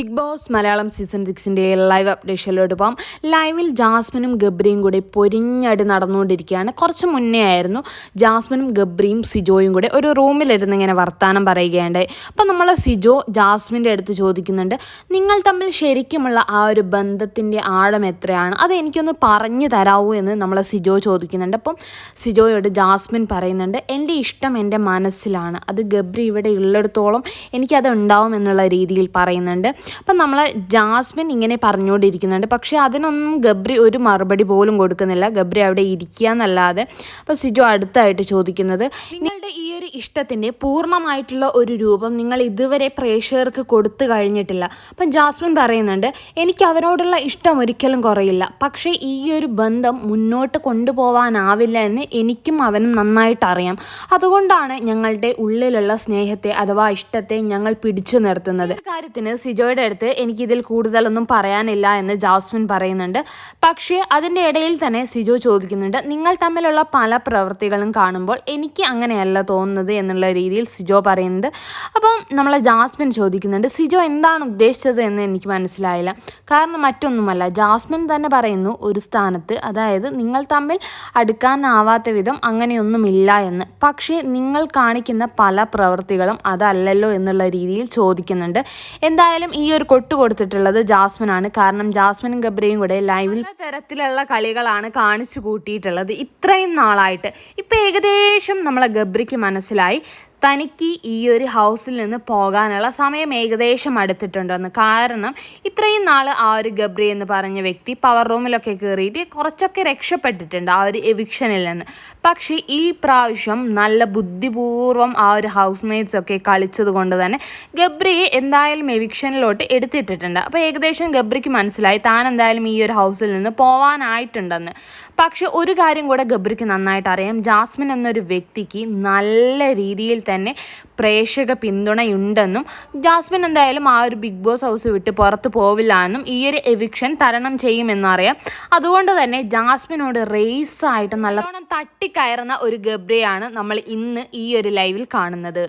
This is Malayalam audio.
ബിഗ് ബോസ് മലയാളം സീസൺ സിക്സിന്റെ ലൈവ് അപ്ഡേഷനിലോട്ട് പോകാം ലൈവിൽ ജാസ്മിനും ഗബ്രിയും കൂടി പൊരിഞ്ഞടി നടന്നുകൊണ്ടിരിക്കുകയാണ്. കുറച്ച് മുന്നേ ആയിരുന്നു ജാസ്മിനും ഗബ്രിയും സിജോയും കൂടെ ഒരു റൂമിലിരുന്ന് ഇങ്ങനെ വർത്തമാനം പറയുകയുണ്ടായി. അപ്പം നമ്മൾ സിജോ ജാസ്മിന്റെ അടുത്ത് ചോദിക്കുന്നുണ്ട് നിങ്ങൾ തമ്മിൽ ശരിക്കുമുള്ള ആ ഒരു ബന്ധത്തിന്റെ ആഴം എത്രയാണ്? അത് എനിക്കൊന്ന് പറഞ്ഞു തരാവൂ എന്ന് നമ്മൾ സിജോ ചോദിക്കുന്നുണ്ട്. അപ്പം സിജോയോട് ജാസ്മിൻ പറയുന്നുണ്ട് എന്റെ ഇഷ്ടം എന്റെ മനസ്സിലാണ്. അത് ഗബ്രി ഇവിടെ ഉള്ളിടത്തോളം എനിക്കത് ഉണ്ടാവും എന്നുള്ള രീതിയിൽ പറയുന്നുണ്ട്. അപ്പം നമ്മൾ ജാസ്മിൻ ഇങ്ങനെ പറഞ്ഞുകൊണ്ടിരിക്കുന്നുണ്ട്. പക്ഷേ അതിനൊന്നും ഗബ്രി ഒരു മറുപടി പോലും കൊടുക്കുന്നില്ല. ഗബ്രി അവിടെ ഇരിക്കുക എന്നല്ലാതെ അപ്പോൾ സിജു അടുത്തായിട്ട് ചോദിക്കുന്നത് ഈ ഒരു ഇഷ്ടത്തിന്റെ പൂർണമായിട്ടുള്ള ഒരു രൂപം നിങ്ങൾ ഇതുവരെ പ്രേക്ഷകർക്ക് കൊടുത്തു കഴിഞ്ഞിട്ടില്ല. അപ്പം ജാസ്മിൻ പറയുന്നുണ്ട് എനിക്ക് അവരോടുള്ള ഇഷ്ടം ഒരിക്കലും കുറയില്ല. പക്ഷേ ഈ ഒരു ബന്ധം മുന്നോട്ട് കൊണ്ടുപോകാനാവില്ല എന്ന് എനിക്കും അവനും നന്നായിട്ട് അറിയാം. അതുകൊണ്ടാണ് ഞങ്ങളുടെ ഉള്ളിലുള്ള സ്നേഹത്തെ അഥവാ ഇഷ്ടത്തെ ഞങ്ങൾ പിടിച്ചു നിർത്തുന്നത്. കാര്യത്തിന് സിജോയുടെ അടുത്ത് എനിക്കിതിൽ കൂടുതലൊന്നും പറയാനില്ല എന്ന് ജാസ്മിൻ പറയുന്നുണ്ട്. പക്ഷേ അതിന്റെ ഇടയിൽ തന്നെ സിജോ ചോദിക്കുന്നുണ്ട് നിങ്ങൾ തമ്മിലുള്ള പല പ്രവൃത്തികളും കാണുമ്പോൾ എനിക്ക് അങ്ങനെയല്ല തോന്നുന്നത് എന്നുള്ള രീതിയിൽ സിജോ പറയുന്നുണ്ട്. അപ്പം നമ്മളെ ജാസ്മിൻ ചോദിക്കുന്നുണ്ട് സിജോ എന്താണ് ഉദ്ദേശിച്ചത് എന്ന് എനിക്ക് മനസ്സിലായില്ല. കാരണം മറ്റൊന്നുമല്ല ജാസ്മിൻ തന്നെ പറയുന്നു ഒരു സ്ഥാനത്ത് അതായത് നിങ്ങൾ തമ്മിൽ അടുക്കാനാവാത്ത വിധം അങ്ങനെയൊന്നുമില്ല എന്ന്. പക്ഷേ നിങ്ങൾ കാണിക്കുന്ന പല പ്രവൃത്തികളും അതല്ലല്ലോ എന്നുള്ള രീതിയിൽ ചോദിക്കുന്നുണ്ട്. എന്തായാലും ഈ ഒരു കൊട്ട് കൊടുത്തിട്ടുള്ളത് ജാസ്മിനാണ്. കാരണം ജാസ്മിനും ഗബ്രയും കൂടെ ലൈവിൽ തരത്തിലുള്ള കളികളാണ് കാണിച്ചു കൂട്ടിയിട്ടുള്ളത് ഇത്രയും നാളായിട്ട്. ഇപ്പം ഏകദേശം നമ്മളെ ഗബ്രിക്ക് മനസ്സിലായി. തനിക്ക് ഈ ഒരു ഹൗസിൽ നിന്ന് പോകാനുള്ള സമയം ഏകദേശം അടുത്തിട്ടുണ്ടെന്ന് കാരണം ഇത്രയും നാൾ ആ ഒരു ഗബ്രി എന്ന് പറഞ്ഞ വ്യക്തി പവർ റൂമിലൊക്കെ കയറിയിട്ട് കുറച്ചൊക്കെ രക്ഷപ്പെട്ടിട്ടുണ്ട് ആ ഒരു എവിക്ഷനിൽ നിന്ന്. പക്ഷേ ഈ പ്രാവശ്യം നല്ല ബുദ്ധിപൂർവം ആ ഒരു ഹൗസ് മെയ്റ്റ്സ് ഒക്കെ കളിച്ചത് കൊണ്ട് തന്നെ ഗബ്രിയെ എന്തായാലും എവിക്ഷനിലോട്ട് എടുത്തിട്ടിട്ടുണ്ട്. അപ്പോൾ ഏകദേശം ഗബ്രിക്ക് മനസ്സിലായി താൻ എന്തായാലും ഈ ഒരു ഹൗസിൽ നിന്ന് പോവാനായിട്ടുണ്ടെന്ന്. പക്ഷെ ഒരു കാര്യം കൂടെ ഗബ്രിക്ക് നന്നായിട്ട് അറിയാം. ജാസ്മിൻ എന്നൊരു വ്യക്തിക്ക് നല്ല രീതിയിൽ തന്നെ പ്രേക്ഷക പിന്തുണയുണ്ടെന്നും ജാസ്മിൻ എന്തായാലും ആ ഒരു ബിഗ് ബോസ് ഹൗസ് വിട്ട് പുറത്ത് പോവില്ല എന്നും ഈ ഒരു എവിക്ഷൻ തരണം ചെയ്യുമെന്നറിയാം അതുകൊണ്ട് തന്നെ ജാസ്മിനോട് റേസായിട്ട് നല്ലോണം തട്ടിക്കയറുന്ന ഒരു ഗബ്രയാണ് നമ്മൾ ഇന്ന് ഈ ഒരു ലൈവിൽ കാണുന്നത്.